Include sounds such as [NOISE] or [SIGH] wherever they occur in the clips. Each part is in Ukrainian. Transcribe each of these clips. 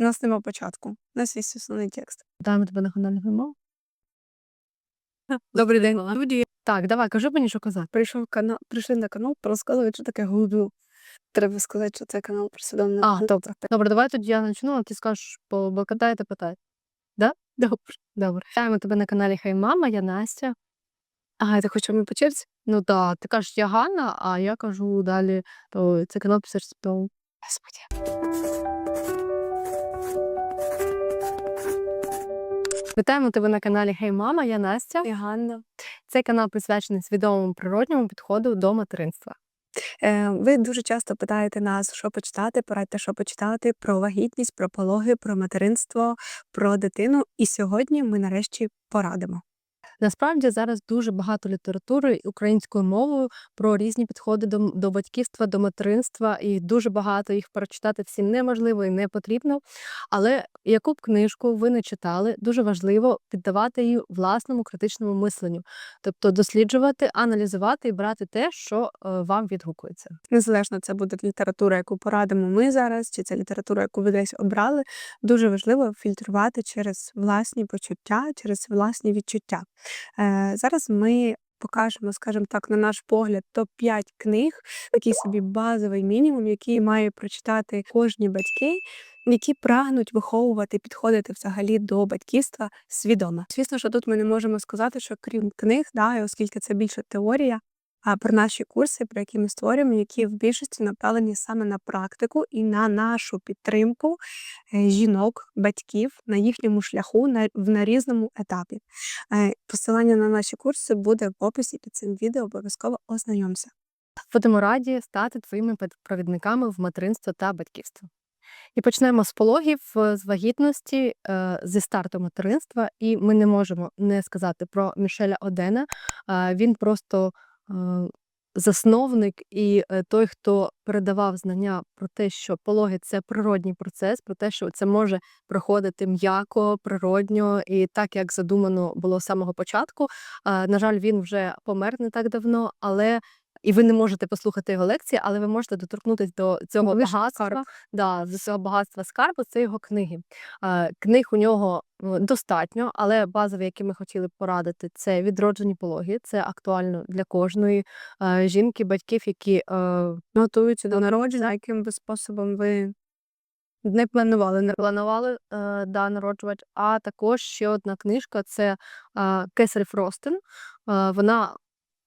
У нас нема початку. У нас є основний текст. Вітаємо тебе на каналі Гримов. Добрий день, студії. Так, давай, кажи мені, що казати. Прийшов канал, прийшли на канал, розказують, що таке гуду. Треба сказати, що це канал про свідоме. А, добре. Добре, давай тоді я почну, а ти скажеш, побалкатай та питай. Да? [LAUGHS] Добре. Добре. Вітаємо тебе на каналі Хай Мама, я Настя. А, ти хочеш ми по черзі? Ну так, ти кажеш, я Ганна, а я кажу далі, то це канал після співу. Господи. Вітаємо тебе на каналі Хей Мама, я Настя. І Ганна. Цей канал присвячений свідомому природньому підходу до материнства. Е, ви дуже часто питаєте нас, що почитати, порадьте, що почитати про вагітність, про пологи, про материнство, про дитину. І сьогодні ми нарешті порадимо. Насправді зараз дуже багато літератури українською мовою про різні підходи до, до батьківства, до материнства, і дуже багато їх прочитати всім неможливо і не потрібно. Але яку б книжку ви не читали, дуже важливо піддавати її власному критичному мисленню, тобто досліджувати, аналізувати і брати те, що е, вам відгукується. Незалежно це буде література, яку порадимо ми зараз, чи це література, яку ви десь обрали. Дуже важливо фільтрувати через власні почуття, через власні відчуття. Е, зараз ми покажемо, скажімо так, на наш погляд, топ-5 книг, такий собі базовий мінімум, який має прочитати кожні батьки, які прагнуть виховувати, підходити взагалі до батьківства свідомо. Звісно, що тут ми не можемо сказати, що крім книг, да, оскільки це більше теорія, про наші курси, про які ми створюємо, які в більшості направлені саме на практику і на нашу підтримку е, жінок, батьків на їхньому шляху на, на різному етапі. Е, Посилання на наші курси буде в описі під цим відео. Обов'язково ознайомся. Будемо раді стати твоїми провідниками в материнство та батьківство. І почнемо з пологів, е, з вагітності, зі старту материнства. І ми не можемо не сказати про Мішеля Одена. Він просто засновник і е, той, хто передавав знання про те, що пологи це природній процес, про те, що це може проходити м'яко, природньо і так, як задумано було з самого початку. На жаль, він вже помер не так давно, але і ви не можете послухати його лекції, але ви можете доторкнутися до цього Лише багатства. скарб. Да, з цього багатства скарбу це його книги. Е, Книг у нього е, достатньо, але базові, які ми хотіли б порадити, це відроджені пологи. Це актуально для кожної е, жінки, батьків, які е, Готуються до народження, яким би способом ви не планували не планували да, народжувати. А також ще одна книжка це Кесарів Ростин. Е, вона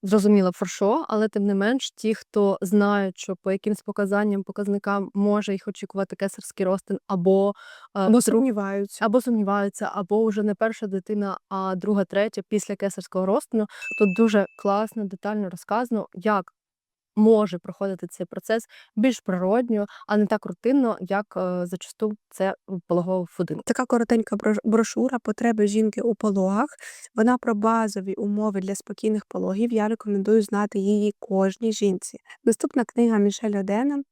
зрозуміла про що, але тим не менш, ті, хто знають, що по якимсь показанням, показникам може їх очікувати кесарський ростин, або, е, або сумніваються. або сумніваються, або вже не перша дитина, а друга, третя після кесарського розтину. то дуже класно, детально розказано, як може проходити цей процес більш природньо, а не так рутинно, як е, зачасту це в пологових будинках. Така коротенька брош- брошура потреби жінки у пологах. Вона про базові умови для спокійних пологів. Я рекомендую знати її кожній жінці. Наступна книга Мішель Одена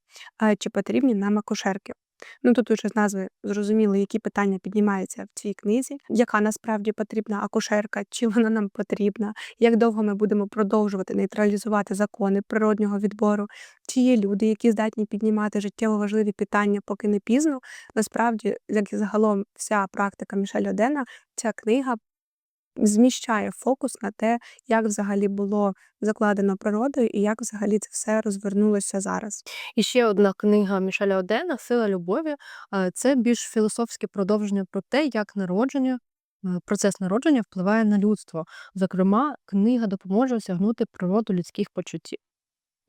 Чи потрібні нам акушерки? Ну тут уже з назви зрозуміло, які питання піднімаються в цій книзі, яка насправді потрібна акушерка, чи вона нам потрібна, як довго ми будемо продовжувати нейтралізувати закони природнього відбору, чи є люди, які здатні піднімати життєво важливі питання, поки не пізно. Насправді, як і загалом вся практика Мішель Одена, ця книга зміщає фокус на те, як взагалі було закладено природою і як взагалі це все розвернулося зараз. І ще одна книга Мішеля Одена Сила любові. Це більш філософське продовження про те, як народження. е, Процес народження впливає на людство. Зокрема, книга допоможе осягнути природу людських почуттів.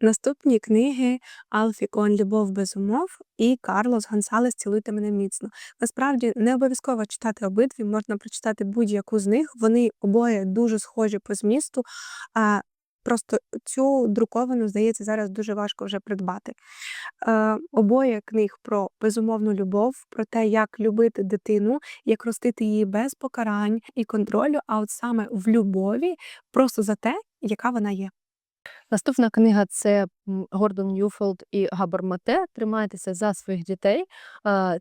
Наступні книги Алфі Кон Любов без умов і Карлос Гонсалес Цілуйте мене міцно. Насправді не обов'язково читати обидві, можна прочитати будь-яку з них. Вони обоє дуже схожі по змісту. А просто цю друковану, здається, зараз дуже важко вже придбати. Е, обоє книг про безумовну любов, про те, як любити дитину, як ростити її без покарань і контролю, а от саме в любові, просто за те, яка вона є. Наступна книга це Гордон Ньюфолд і Габор Мате. Тримайтеся за своїх дітей.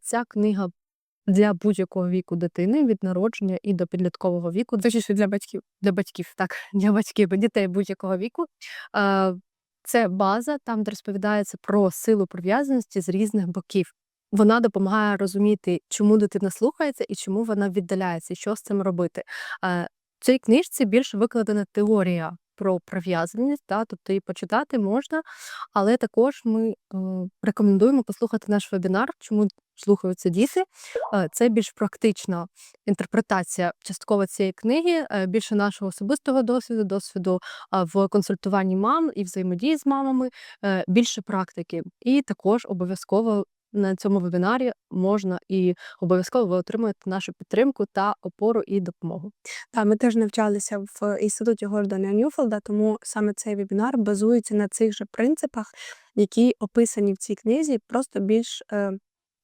Ця книга для будь-якого віку дитини від народження і до підліткового віку. Точніше для батьків. для батьків, так, [LAUGHS] для батьків, дітей будь-якого віку. Це база, там, де розповідається про силу прив'язаності з різних боків. вона допомагає розуміти, чому дитина слухається і чому вона віддаляється, і що з цим робити. В цій книжці більше викладена теорія про прив'язаність, та, тобто її почитати можна, але також ми е, рекомендуємо послухати наш вебінар, чому слухаються діти. Е, Це більш практична інтерпретація частково цієї книги, е, більше нашого особистого досвіду, досвіду в консультуванні мам і взаємодії з мамами, більше практики. І також обов'язково на цьому вебінарі можна і обов'язково ви отримуєте нашу підтримку та опору і допомогу. Та ми теж навчалися в інституті Гордона Ньюфелда, тому саме цей вебінар базується на цих же принципах, які описані в цій книзі, просто більш е,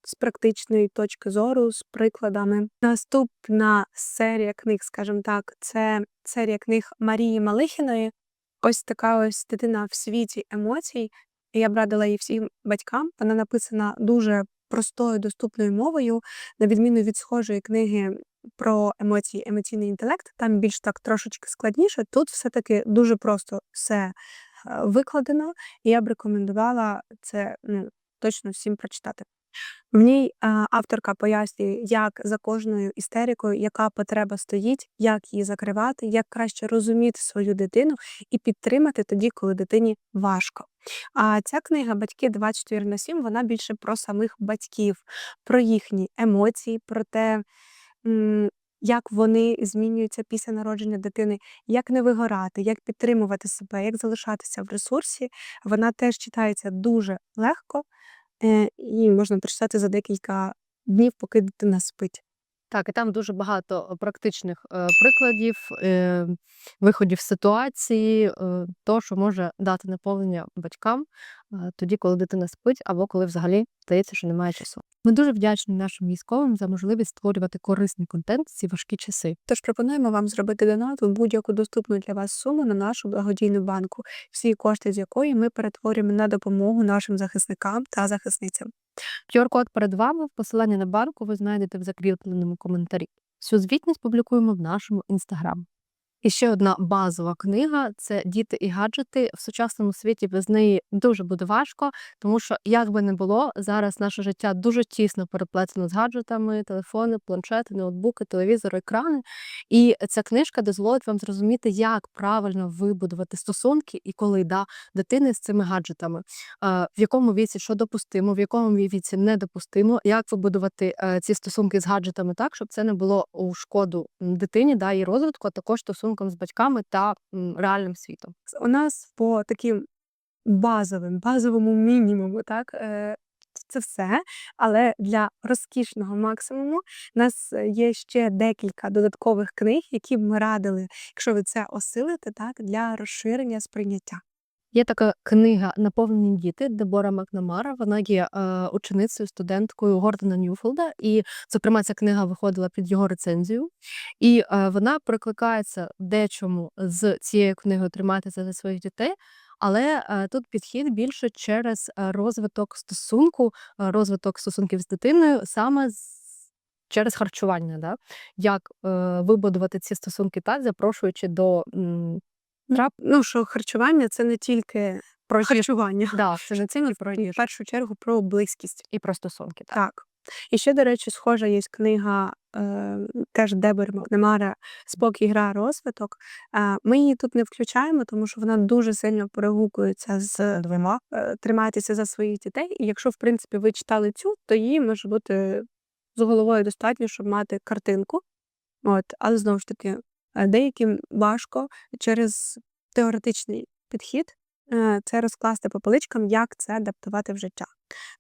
з практичної точки зору, з прикладами. Наступна серія книг, скажімо так, це серія книг Марії Малихіної. Ось така ось дитина в світі емоцій. Я б радила її всім батькам. Вона написана дуже простою, доступною мовою, на відміну від схожої книги про емоції, емоційний інтелект. Там більш так трошечки складніше. Тут все-таки дуже просто все е, викладено, і я б рекомендувала це ну, точно всім прочитати. В ній авторка пояснює, як за кожною істерикою, яка потреба стоїть, як її закривати, як краще розуміти свою дитину і підтримати тоді, коли дитині важко. А ця книга Батьки 24 на 7, вона більше про самих батьків, про їхні емоції, про те, як вони змінюються після народження дитини, як не вигорати, як підтримувати себе, як залишатися в ресурсі. Вона теж читається дуже легко. Е, і можна прочитати за декілька днів, поки дитина спить. Так, і там дуже багато е, практичних е, прикладів, е, виходів ситуації, е, то, що може дати наповнення батькам е, тоді, коли дитина спить, або коли взагалі здається, що немає часу. Ми дуже вдячні нашим військовим за можливість створювати корисний контент в ці важкі часи. Тож пропонуємо вам зробити донат у будь-яку доступну для вас суму на нашу благодійну банку, всі кошти з якої ми перетворюємо на допомогу нашим захисникам та захисницям. QR-код перед вами, посилання на банку ви знайдете в закріпленому коментарі. Всю звітність публікуємо в нашому інстаграм. І ще одна базова книга це Діти і гаджети. В сучасному світі без неї дуже буде важко, тому що, як би не було, зараз наше життя дуже тісно переплетено з гаджетами, телефони, планшети, ноутбуки, телевізори, екрани. І ця книжка дозволить вам зрозуміти, як правильно вибудувати стосунки і коли да, дитини з цими гаджетами, Е, в якому віці що допустимо, в якому віці недопустимо, як вибудувати е, ці стосунки з гаджетами так, щоб це не було у шкоду дитині, да, її розвитку, а також стосункам з батьками та реальним світом. У нас по таким базовим, базовому мінімуму, так, е, це все. Але для розкішного максимуму у нас е, є ще декілька додаткових книг, які б ми радили, якщо ви це осилите, так, для розширення сприйняття. Є така книга Наповнені діти Дебора Макнамара. Вона є е, ученицею, студенткою Гордона Ньюфолда, і, зокрема, ця книга виходила під його рецензію. І е, вона прикликається дечому з цією книгою триматися за своїх дітей. Але е, тут підхід більше через е, розвиток стосунку, е, розвиток стосунків з дитиною саме з, через харчування. Да? Як е, вибудувати ці стосунки так, запрошуючи до м, Трап, ну, що харчування це не тільки про харчування, да, це не тільки про в першу чергу про близькість. і про стосунки. Так. Так. І ще, до речі, схожа є книга е, теж Дебори Макнемара Спокій, гра, розвиток. Е, ми її тут не включаємо, тому що вона дуже сильно перегукується з двома е, тримайтеся за своїх дітей. І якщо, в принципі, ви читали цю, то її може бути з головою достатньо, щоб мати картинку. От, але знову ж таки, деяким важко через теоретичний підхід е, це розкласти по поличкам, як це адаптувати в життя.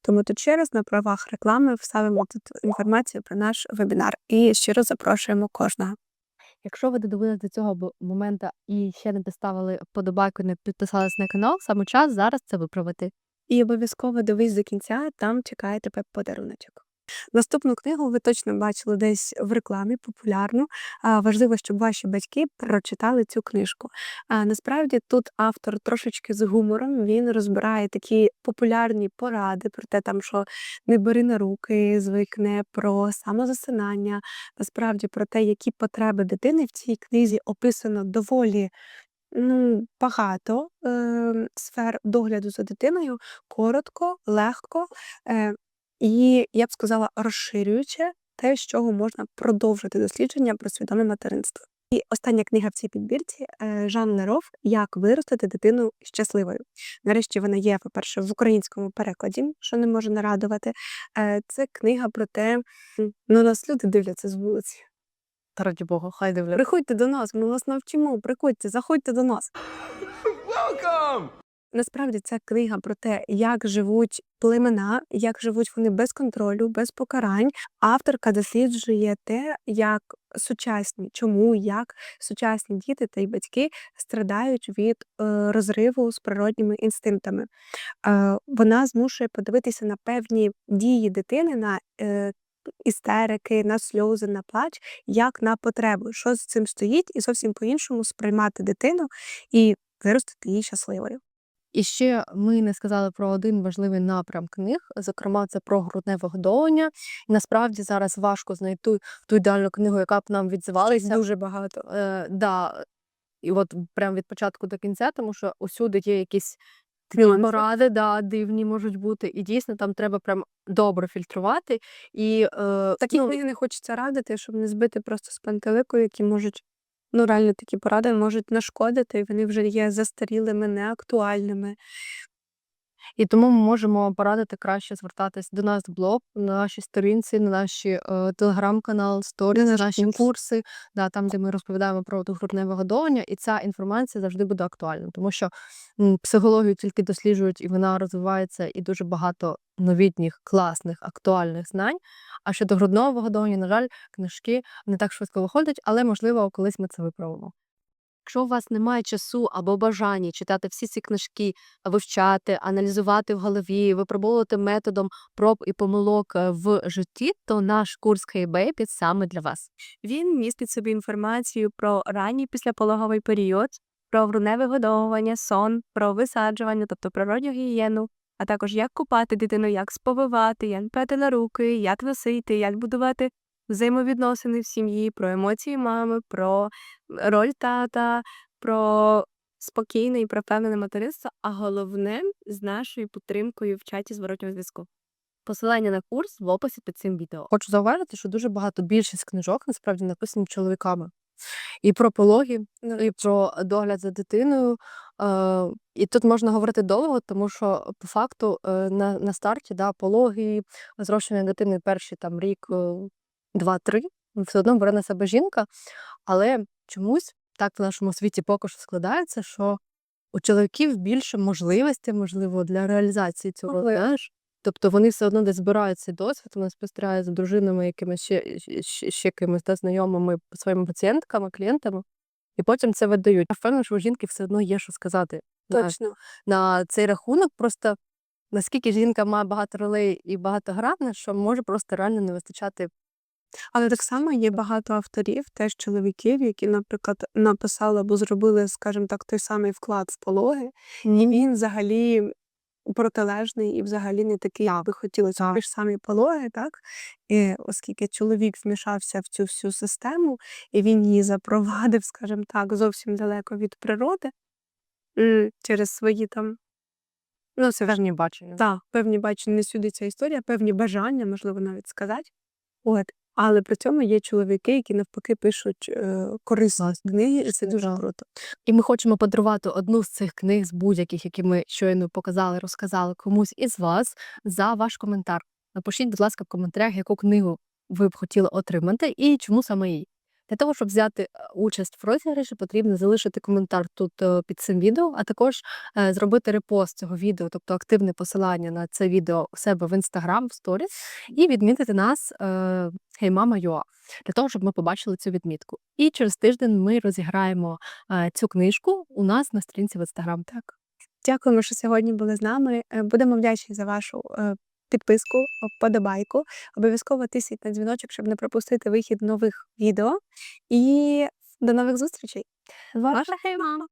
Тому тут ще раз на правах реклами вставимо тут інформацію про наш вебінар і щиро запрошуємо кожного. Якщо ви додивились до цього моменту і ще не поставили вподобайку, не підписались на канал, саме час зараз це виправити. І обов'язково дивись до кінця, там чекає тебе подаруночок. Наступну книгу ви точно бачили десь в рекламі популярну. Важливо, щоб ваші батьки прочитали цю книжку. Насправді тут автор трошечки з гумором. Він розбирає такі популярні поради про те, там що не бери на руки, звикне про самозасинання. Насправді про те, які потреби дитини в цій книзі описано доволі Ну, багато, е, сфер догляду за дитиною, коротко, легко. Е, і, я б сказала, розширююче те, з чого можна продовжити дослідження про свідоме материнство. І остання книга в цій підбірці е, Жан Леров «Як виростити дитину щасливою». Нарешті вона є, по-перше, в українському перекладі, що не може не радувати. Е, Це книга про те, ну нас люди дивляться з вулиці. Та раді Бога, хай дивляться. Приходьте до нас, ми вас навчимо. Приходьте, заходьте до нас. Welcome! Насправді ця книга про те, як живуть племена, як живуть вони без контролю, без покарань. Авторка досліджує те, як сучасні, чому як сучасні діти та й батьки страдають від е, розриву з природніми інстинктами. Е, вона змушує подивитися на певні дії дитини, на е, істерики, на сльози, на плач, як на потребу, що з цим стоїть, і зовсім по-іншому сприймати дитину і виростити її щасливою. І ще ми не сказали про один важливий напрям книг, зокрема, це про грудне вигодовування. І насправді зараз важко знайти ту ідеальну книгу, яка б нам відзивалася. Дуже багато. Е, да. І от прям від початку до кінця, тому що усюди є якісь такі Нюанси. поради, да, дивні можуть бути. І дійсно там треба прям добре фільтрувати. І е, Такі ну, книги не хочеться радити, щоб не збити просто з пантелику, які можуть, ну реально такі поради можуть нашкодити, і вони вже є застарілими, неактуальними. І тому ми можемо порадити краще звертатись до нас в блог, на нашій сторінці, на наші е, телеграм-канал, сторіс, наш наші курси, да, там, де ми розповідаємо про грудне вигодовування, і ця інформація завжди буде актуальна, тому що психологію тільки досліджують, і вона розвивається, і дуже багато новітніх, класних, актуальних знань. А щодо грудного вигодовування, на жаль, книжки не так швидко виходять, але можливо, колись ми це виправимо. Якщо у вас немає часу або бажання читати всі ці книжки, вивчати, аналізувати в голові, випробовувати методом проб і помилок е, в житті, то наш курс K-Baby саме для вас. Він містить собі інформацію про ранній післяпологовий період, про грудне вигодовування, сон, про висаджування, тобто природню гігієну, а також як купати дитину, як сповивати, як пити на руки, як носити, як будувати взаємовідносини в сім'ї, про емоції мами, про роль тата, про спокійне і пропевнене материнство, а головне з нашою підтримкою в чаті зворотнього зв'язку. Посилання на курс в описі під цим відео. Хочу зауважити, що дуже багато більшість книжок насправді написані чоловіками. І про пологи, і про догляд за дитиною. Е, і тут можна говорити довго, тому що по факту е, на, на старті да, пологи, зрощення дитини перші там рік, е, два-три, все одно бере на себе жінка. Але чомусь так в нашому світі поки що складається, що у чоловіків більше можливостей, можливо, для реалізації цього. Знаєш? Тобто вони все одно десь збирають цей досвід, вони спостерігають за дружинами, якимись ще, ще, ще якимись да, знайомими своїми пацієнтками, клієнтами, і потім це видають. Я впевнена, що у жінки все одно є що сказати Точно. на цей рахунок. Просто наскільки жінка має багато ролей і багатогранна, що може просто реально не вистачати. Але так само є багато авторів, теж чоловіків, які, наприклад, написали або зробили, скажімо так, той самий вклад в пологи, і він взагалі протилежний і взагалі не такий, як би хотілося. Ті ж самі пологи, так? І оскільки чоловік вмішався в цю всю систему, і він її запровадив, скажімо так, зовсім далеко від природи через свої там. Ну, це Певні бачення. так, певні бачення не сюди ця історія, певні бажання, можливо, навіть сказати. От. Але при цьому є чоловіки, які навпаки пишуть е, корисні книги, і це дуже круто. І ми хочемо подарувати одну з цих книг з будь-яких, які ми щойно показали, розказали комусь із вас за ваш коментар. Напишіть, будь ласка, в коментарях, яку книгу ви б хотіли отримати і чому саме її. Для того, щоб взяти е, участь в розіграші, потрібно залишити коментар тут е, під цим відео, а також е, зробити репост цього відео, тобто активне посилання на це відео у себе в інстаграм, в сторіс, і відмітити нас е, HeyMama.ua, для того, щоб ми побачили цю відмітку. І через тиждень ми розіграємо цю книжку у нас на сторінці в інстаграм. Так. Дякуємо, що сьогодні були з нами. Будемо вдячні за вашу підписку, вподобайку. Обов'язково тисніть на дзвіночок, щоб не пропустити вихід нових відео. І до нових зустрічей. Ваша хей, мама!